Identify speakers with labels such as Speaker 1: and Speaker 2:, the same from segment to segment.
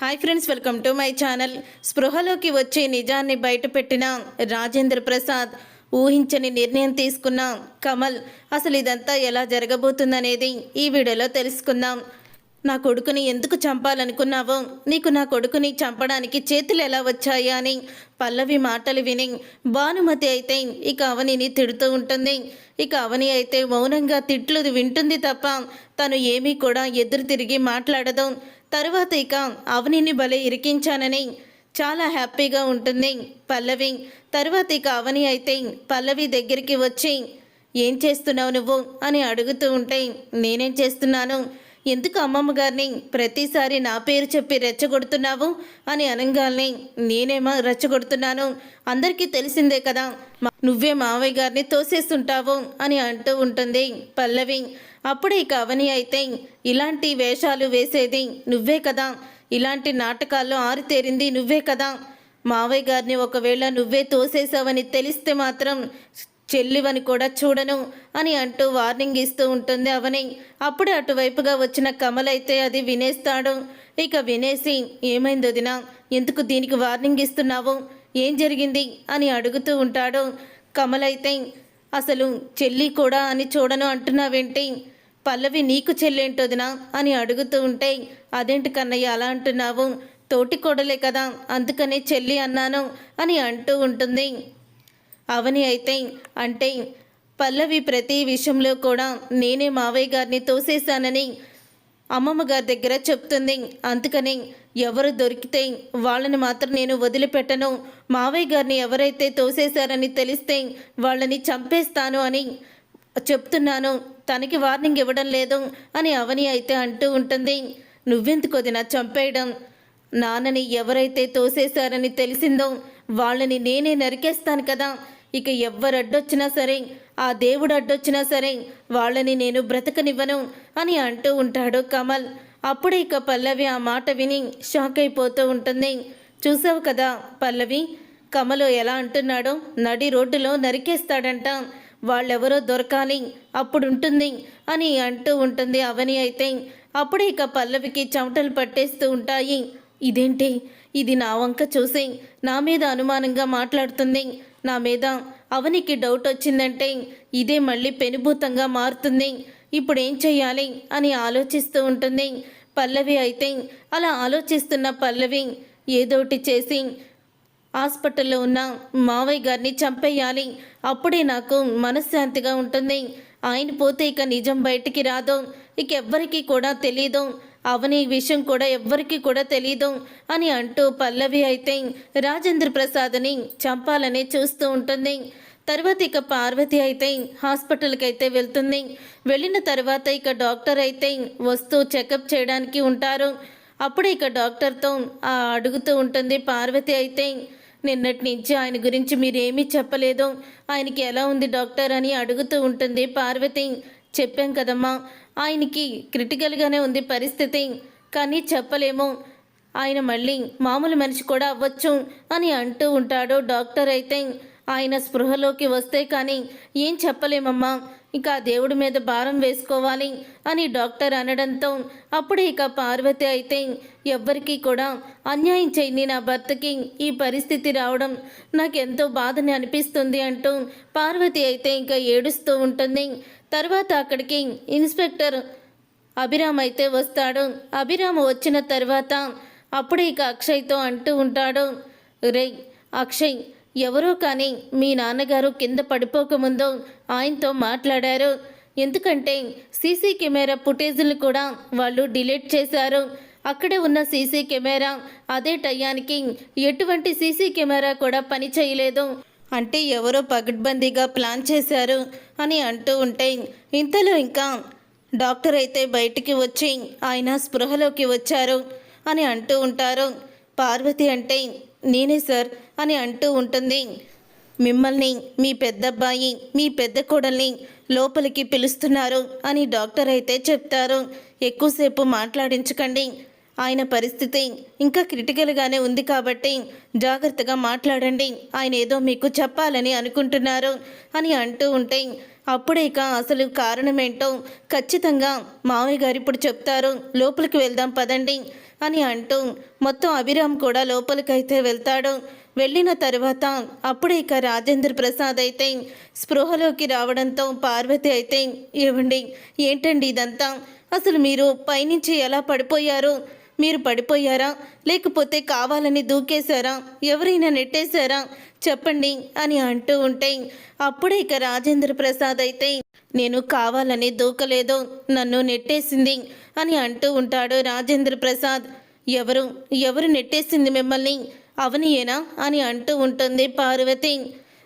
Speaker 1: Hi friends welcome to my channel స్పృహలోకి వచ్చి నిజాన్ని బయటపెట్టిన రాజేంద్ర ప్రసాద్ ఊహించని నిర్ణయం తీసుకున్న. కమల్ అసలు ఇదంతా ఎలా జరగబోతుందనేది ఈ వీడియోలో తెలుసుకుందాం. నా కొడుకుని ఎందుకు చంపాలనుకున్నావో? నీకు నా కొడుకుని చంపడానికి చేతులు ఎలా వచ్చాయా అని పల్లవి మాటలు విని భానుమతి అయితే ఇక అవనిని తిడుతూ ఉంటుంది. ఇక అవని అయితే మౌనంగా తిట్లు వింటుంది తప్ప తను ఏమీ కూడా ఎదురు తిరిగి మాట్లాడదు. తరువాత ఇక అవనిని భలే ఇరికించానని చాలా హ్యాపీగా ఉంటుంది పల్లవి. తరువాత ఇక అవని అయితే పల్లవి దగ్గరికి వచ్చి ఏం చేస్తున్నావు నువ్వు? అని అడుగుతూ ఉంటే నేనేం చేస్తున్నాను? ఎందుకు అమ్మమ్మ గారిని ప్రతిసారి నా పేరు చెప్పి రెచ్చగొడుతున్నావు అని అనగాల్ని నేనేమో రెచ్చగొడుతున్నాను? అందరికీ తెలిసిందే కదా మా- నువ్వే మావయ్య గారిని తోసేస్తుంటావు అని అంటూ ఉంటుంది పల్లవి. అప్పుడు ఇక అవని అయితే ఇలాంటి వేషాలు వేసేది నువ్వే కదా ఇలాంటి నాటకాల్లో ఆరితేరింది నువ్వే కదా మావయ్య గారిని ఒకవేళ నువ్వే తోసేసావని తెలిస్తే మాత్రం చెల్లివని కూడా చూడను అని అంటూ వార్నింగ్ ఇస్తూ ఉంటుంది అవని. అప్పుడే అటువైపుగా వచ్చిన కమల్ అయితే అది వినేస్తాడు. ఇక వినేసి ఏమైంది వదినా? ఎందుకు దీనికి వార్నింగ్ ఇస్తున్నావు? ఏం జరిగింది? అని అడుగుతూ ఉంటాడు. కమల్ అయితే అసలు చెల్లి కూడా అని చూడను అంటున్నావేంటి? పల్లవి నీకు చెల్లేంటోదినా అని అడుగుతూ ఉంటే అదేంటి కన్నయ్య అలా అంటున్నావు? తోటి కోడలే కదా అందుకనే చెల్లి అన్నాను అని అంటూ ఉంటుంది. అవని అయితే అంటే పల్లవి ప్రతి విషయంలో కూడా నేనే మావయ్య గారిని తోసేశానని అమ్మమ్మ గారి దగ్గర చెప్తుంది. అందుకని ఎవరు దొరికితే వాళ్ళని మాత్రం నేను వదిలిపెట్టను. మావయ్య గారిని ఎవరైతే తోసేశారని తెలిస్తే వాళ్ళని చంపేస్తాను అని చెప్తున్నాను. తనకి వార్నింగ్ ఇవ్వడం లేదు అని అవని అయితే అంటూ ఉంటుంది. నువ్వెందుకు వదిన చంపేయడం? నాన్నని ఎవరైతే తోసేశారని తెలిసిందో వాళ్ళని నేనే నరికేస్తాను కదా. ఇక ఎవ్వరు అడ్డొచ్చినా సరే ఆ దేవుడు అడ్డొచ్చినా సరే వాళ్ళని నేను బ్రతకనివ్వను అని అంటూ ఉంటాడు కమల్. అప్పుడు ఇక పల్లవి ఆ మాట విని షాక్ అయిపోతూ ఉంటుంది. చూసావు కదా పల్లవి కమలు ఎలా అంటున్నాడో? నడి రోడ్డులో నరికేస్తాడంట. వాళ్ళెవరో దొరకాలి అప్పుడుంటుంది అని అంటూ ఉంటుంది అవని అయితే. అప్పుడు ఇక పల్లవికి చెమటలు పట్టేస్తూ ఉంటాయి. ఇదేంటి? ఇది నా వంక చూసి నా మీద అనుమానంగా మాట్లాడుతుంది. నా మీద అవనికి డౌట్ వచ్చిందంటే ఇదే మళ్ళీ పెనుభూతంగా మారుతుంది. ఇప్పుడు ఏం చెయ్యాలి అని ఆలోచిస్తూ ఉంటుంది. పల్లవి అయితే అలా ఆలోచిస్తున్న పల్లవి ఏదోటి చేసి హాస్పిటల్లో ఉన్న మావయ్య గారిని చంపేయాలి. అప్పుడే నాకు మనశ్శాంతిగా ఉంటుంది. ఆయన పోతే ఇక నిజం బయటికి రాదు. ఇక ఎవ్వరికీ కూడా తెలియదు అవని విషయం కూడా ఎవ్వరికీ కూడా తెలీదు అని అంటూ పల్లవి అయితే రాజేంద్ర ప్రసాద్ని చంపాలని చూస్తూ ఉంటుంది. తర్వాత ఇక పార్వతి అయితే హాస్పిటల్కి అయితే వెళ్తుంది. వెళ్ళిన తర్వాత ఇక డాక్టర్ అయితే వస్తూ చెకప్ చేయడానికి ఉంటారు. అప్పుడు ఇక డాక్టర్తో ఆ అడుగుతూ ఉంటుంది పార్వతి అయితే నిన్నటి నుంచి ఆయన గురించి మీరేమీ చెప్పలేదు. ఆయనకి ఎలా ఉంది డాక్టర్? అని అడుగుతూ ఉంటుంది పార్వతి. చెప్పాం కదమ్మా. ఆయనకి క్రిటికల్గానే ఉంది పరిస్థితి కానీ చెప్పలేము. ఆయన మళ్ళీ మామూలు మనిషి కూడా అవ్వచ్చు అని అంటూ ఉంటాడు డాక్టర్ అయితే. ఆయన స్పృహలోకి వస్తే కానీ ఏం చెప్పలేమమ్మా. ఇక ఆ దేవుడి మీద భారం వేసుకోవాలి అని డాక్టర్ అనడంతో అప్పుడు ఇక పార్వతి అయితే ఎవ్వరికీ కూడా అన్యాయం చేయని నా భర్తకి ఈ పరిస్థితి రావడం నాకెంతో బాధని అనిపిస్తుంది అంటూ పార్వతి అయితే ఇంకా ఏడుస్తూ ఉంటుంది. తర్వాత అక్కడికి ఇన్స్పెక్టర్ అభిరామ్ అయితే వస్తాడు. అభిరామ్ వచ్చిన తర్వాత అప్పుడే ఇక అక్షయ్తో అంటూ ఉంటాడు. రే అక్షయ్ ఎవరో కానీ మీ నాన్నగారు కింద పడిపోకముందు ఆయనతో మాట్లాడారు. ఎందుకంటే సీసీ కెమెరా ఫుటేజ్లు కూడా వాళ్ళు డిలీట్ చేశారు. అక్కడే ఉన్న సీసీ కెమెరా అదే టయానికి ఎటువంటి సీసీ కెమెరా కూడా పని చేయలేదు. అంటే ఎవరో పగడ్బందీగా ప్లాన్ చేశారు అని అంటూ ఉంటే ఇంతలో ఇంకా డాక్టర్ అయితే బయటికి వచ్చి ఆయన స్పృహలోకి వచ్చారు అని అంటూ ఉంటారు. పార్వతి అంటే నేనే సార్ అని అంటూ ఉంటుంది. మిమ్మల్ని మీ పెద్దబ్బాయి మీ పెద్ద కోడల్ని లోపలికి పిలుస్తున్నారు అని డాక్టర్ అయితే చెప్తారు. ఎక్కువసేపు మాట్లాడించకండి. ఆయన పరిస్థితి ఇంకా క్రిటికల్గానే ఉంది కాబట్టి జాగ్రత్తగా మాట్లాడండి. ఆయన ఏదో మీకు చెప్పాలని అనుకుంటున్నారు అని అంటూ ఉంటే అప్పుడే ఇక అసలు కారణమేంటో ఖచ్చితంగా మావయ్య గారు ఇప్పుడు చెప్తారు. లోపలికి వెళ్దాం పదండి అని అంటూ మొత్తం అభిరామ్ కూడా లోపలికైతే వెళ్తాడు. వెళ్ళిన తర్వాత అప్పుడే ఇక రాజేంద్ర ప్రసాద్ అయితే స్పృహలోకి రావడంతో పార్వతి అయితే ఇవ్వండి ఏంటండి ఇదంతా? అసలు మీరు పైనుంచి ఎలా పడిపోయారు? మీరు పడిపోయారా? లేకపోతే కావాలని దూకేశారా? ఎవరైనా నెట్టేశారా? చెప్పండి అని అంటూ ఉంటే అప్పుడే ఇక రాజేంద్ర ప్రసాద్ అయితే నేను కావాలని దూకలేదు నన్ను నెట్టేసింది అని అంటూ ఉంటాడు రాజేంద్ర ప్రసాద్. ఎవరు? ఎవరు నెట్టేసింది మిమ్మల్ని? అవనియేనా అని అంటూ ఉంటుంది పార్వతి.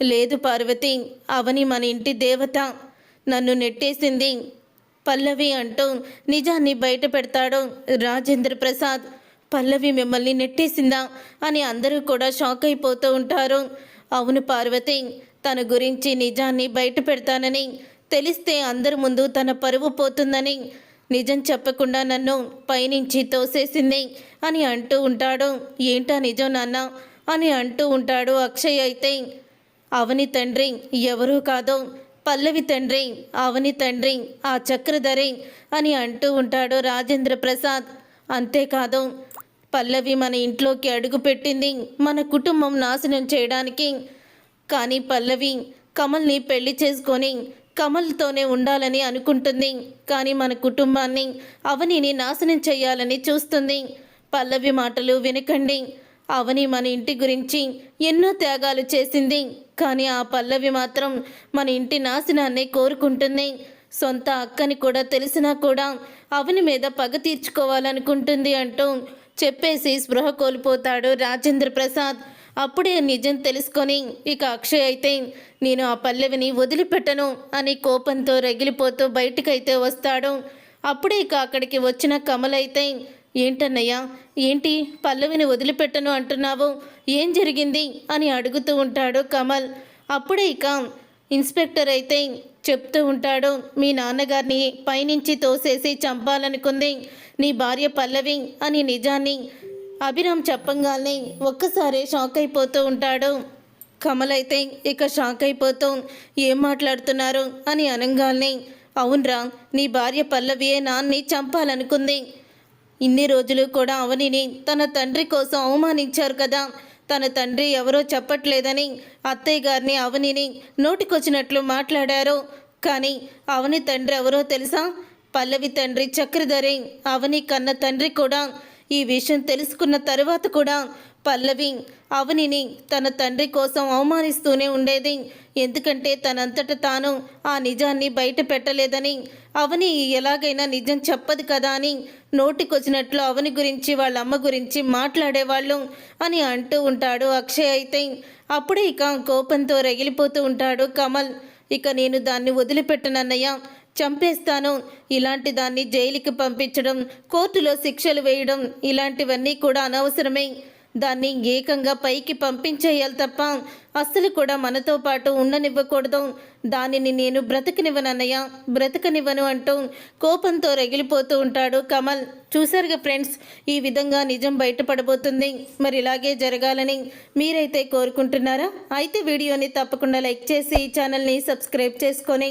Speaker 1: లేదు పార్వతి అవని మన ఇంటి దేవత. నన్ను నెట్టేసింది పల్లవి అంటూ నిజాన్ని బయట పెడతాడు రాజేంద్ర ప్రసాద్. పల్లవి మిమ్మల్ని నెట్టేసిందా అని అందరూ కూడా షాక్ అయిపోతూ ఉంటారు. అవును పార్వతి తన గురించి నిజాన్ని బయట పెడతానని తెలిస్తే అందరి ముందు తన పరువు పోతుందని నిజం చెప్పకుండా నన్ను పైనుంచి తోసేసింది అని అంటూ ఉంటాడు. ఏంటా నిజం నాన్న? అని అంటూ ఉంటాడు అక్షయ్ అయితే. అవని తండ్రి ఎవరూ కాదో. పల్లవి తండ్రి అవని తండ్రి ఆ చక్రధరి అని అంటూ ఉంటాడు రాజేంద్ర ప్రసాద్. అంతేకాదు పల్లవి మన ఇంట్లోకి అడుగుపెట్టింది మన కుటుంబం నాశనం చేయడానికి. కానీ పల్లవి కమల్ని పెళ్ళి చేసుకొని కమల్తోనే ఉండాలని అనుకుంటుంది. కానీ మన కుటుంబాన్ని అవనిని నాశనం చేయాలని చూస్తుంది. పల్లవి మాటలు వినకండి. అవని మన ఇంటి గురించి ఎన్నో త్యాగాలు చేసింది. కానీ ఆ పల్లవి మాత్రం మన ఇంటి నాశనాన్ని కోరుకుంటుంది. సొంత అక్కని కూడా తెలిసినా కూడా అవని మీద పగ తీర్చుకోవాలనుకుంటుంది అంటూ చెప్పేసి స్పృహ కోల్పోతాడు రాజేంద్ర ప్రసాద్. అప్పుడే నిజం తెలుసుకొని ఇక అక్షయ్ అయితే నేను ఆ పల్లవిని వదిలిపెట్టను అని కోపంతో రగిలిపోతూ బయటికైతే వస్తాడు. అప్పుడే ఇక అక్కడికి వచ్చిన కమల్ అయితే ఏంటన్నయ్యా ఏంటి పల్లవిని వదిలిపెట్టను అంటున్నావు? ఏం జరిగింది? అని అడుగుతూ ఉంటాడు కమల్. అప్పుడే ఇక ఇన్స్పెక్టర్ అయితే చెప్తూ ఉంటాడు మీ నాన్నగారిని పైనుంచి తోసేసి చంపాలనుకుంది. నీ భార్య పల్లవి అని నిజాన్ని అభిరామ్ చెప్పంగానే ఒక్కసారే షాక్ అయిపోతూ ఉంటాడు. కమల్ అయితే ఇక షాక్ అయిపోతూ ఏం మాట్లాడుతున్నారు అని అనగానే అవునరా నీ భార్య పల్లవియే నాన్ని చంపాలనుకుంది. ఇన్ని రోజులు కూడా అవనిని తన తండ్రి కోసం అవమానించారు కదా. తన తండ్రి ఎవరో చెప్పట్లేదని అత్తయ్య గారిని అవనిని నోటికొచ్చినట్లు మాట్లాడారు. కానీ అవని తండ్రి ఎవరో తెలుసా? పల్లవి తండ్రి చక్రధరి అవని కన్న తండ్రి కూడా ఈ విషయం తెలుసుకున్న తరువాత కూడా పల్లవి అవనిని తన తండ్రి కోసం అవమానిస్తూనే ఉండేది. ఎందుకంటే తనంతట తాను ఆ నిజాన్ని బయట పెట్టలేదని అవని ఎలాగైనా నిజం చెప్పదు కదా అని నోటికొచ్చినట్లు అవని గురించి వాళ్ళ అమ్మ గురించి మాట్లాడేవాళ్ళు అని అంటూ ఉంటాడు అక్షయ్ అయితే. అప్పుడే ఇక కోపంతో రగిలిపోతూ ఉంటాడు కమల్. ఇక నేను దాన్ని వదిలిపెట్టనన్నయ్య. చంపేస్తాను. ఇలాంటి దాన్ని జైలుకి పంపించడం కోర్టులో శిక్షలు వేయడం ఇలాంటివన్నీ కూడా అనవసరమే. దాన్ని ఏకంగా పైకి పంపించేయాలి తప్ప అస్సలు కూడా మనతో పాటు ఉండనివ్వకూడదు. దానిని నేను బ్రతకనివ్వనన్నయ్య బ్రతకనివ్వను అంటూ కోపంతో రగిలిపోతూ ఉంటాడు కమల్. చూశారుగా ఫ్రెండ్స్ ఈ విధంగా నిజం బయటపడబోతుంది. మరి ఇలాగే జరగాలని మీరైతే కోరుకుంటున్నారా? అయితే వీడియోని తప్పకుండా లైక్ చేసి ఈ ఛానల్ని సబ్స్క్రైబ్ చేసుకొని